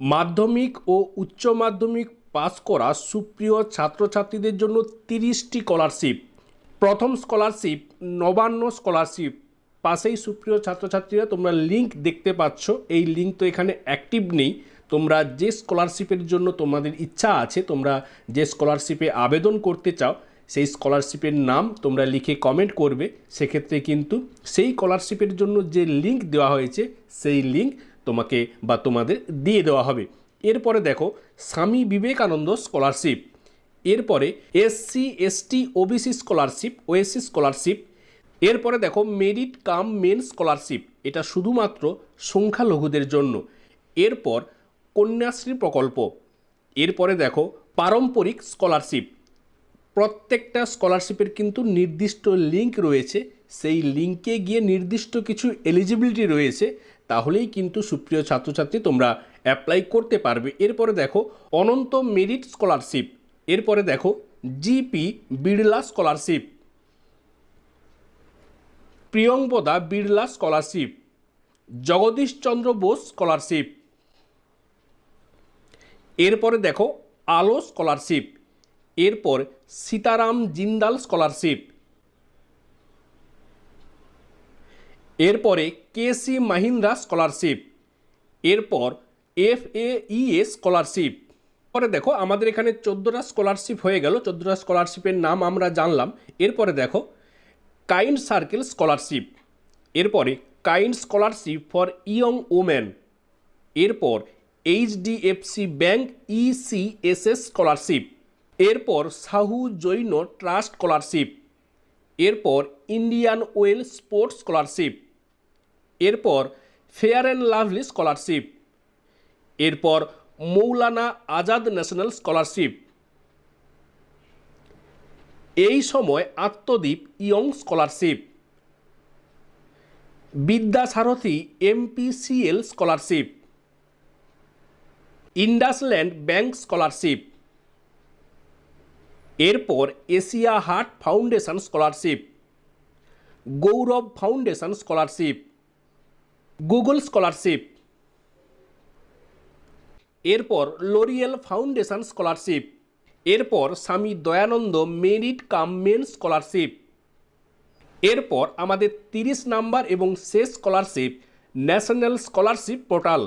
মাধ্যমিক ও উচ্চ মাধ্যমিক পাস করা সুপ্রিয় ছাত্রছাত্রীদের জন্য তিরিশটি স্কলারশিপ। প্রথম স্কলারশিপ, নবান্ন স্কলারশিপ। পাশেই সুপ্রিয় ছাত্রছাত্রীরা তোমরা লিঙ্ক দেখতে পাচ্ছ। এই লিঙ্ক তো এখানে অ্যাক্টিভ নেই। তোমরা যে স্কলারশিপের জন্য তোমাদের ইচ্ছা আছে, তোমরা যে স্কলারশিপে আবেদন করতে চাও, সেই স্কলারশিপের নাম তোমরা লিখে কমেন্ট করবে। সেক্ষেত্রে কিন্তু সেই স্কলারশিপের জন্য যে লিঙ্ক দেওয়া হয়েছে, সেই লিংক তোমাকে বা তোমাদের দিয়ে দেওয়া হবে। এরপরে দেখো, স্বামী বিবেকানন্দ স্কলারশিপ। এরপরে SC ST OBC scholarship, OSC scholarship. এরপরে দেখো, মেরিট কাম মেন স্কলারশিপ। এটা শুধুমাত্র সংখ্যালঘুদের জন্য। এরপর কন্যাশ্রী প্রকল্প। এরপরে দেখো, পারম্পরিক স্কলারশিপ। প্রত্যেকটা স্কলারশিপের কিন্তু নির্দিষ্ট লিঙ্ক রয়েছে। সেই লিঙ্কে গিয়ে নির্দিষ্ট কিছু এলিজিবিলিটি রয়েছে। তাহলেই কিন্তু সুপ্রিয় ছাত্রছাত্রী তোমরা অ্যাপ্লাই করতে পারবে। এরপরে দেখো, অনন্ত মেরিট স্কলারশিপ এরপরে দেখো GP Birla scholarship Priyamvada Birla scholarship Jagadish Chandra Bose scholarship এরপরে দেখো, আলো স্কলারশিপ এরপর সীতারাম জিন্দাল স্কলারশিপ এরপরে কেসি মাহিন্দ্রা স্কলারশিপ, এরপর এফ এ ইএ স্কলারশিপ। পরে দেখো আমাদের এখানে চোদ্দোটা স্কলারশিপ হয়ে গেল, চোদ্দোটা স্কলারশিপের নাম আমরা জানলাম। এরপরে দেখো কাইন্ড সার্কেল স্কলারশিপ, এরপরে kind scholarship for young women, এরপর এইচডিএফসি ব্যাংক ইসিএসএস স্কলারশিপ, এরপর সাহু জৈন ট্রাস্ট স্কলারশিপ, এরপর ইন্ডিয়ান ওয়েল স্পোর্টস স্কলারশিপ। এরপর ফেয়ার অ্যান্ড লাভলি স্কলারশিপ এরপর মৌলানা আজাদ ন্যাশনাল স্কলারশিপ এই সময় Atmadeep young scholarship Vidyasarathi MPCL scholarship IndusInd bank scholarship এরপর Asia heart foundation scholarship Gaurav foundation scholarship Google scholarship. এরপর L'Oreal foundation scholarship এরপর Swami Dayananda merit cum means scholarship এরপর আমাদের তিরিশ number এবং শেষ স্কলারশিপ ন্যাশনাল স্কলারশিপ পোর্টাল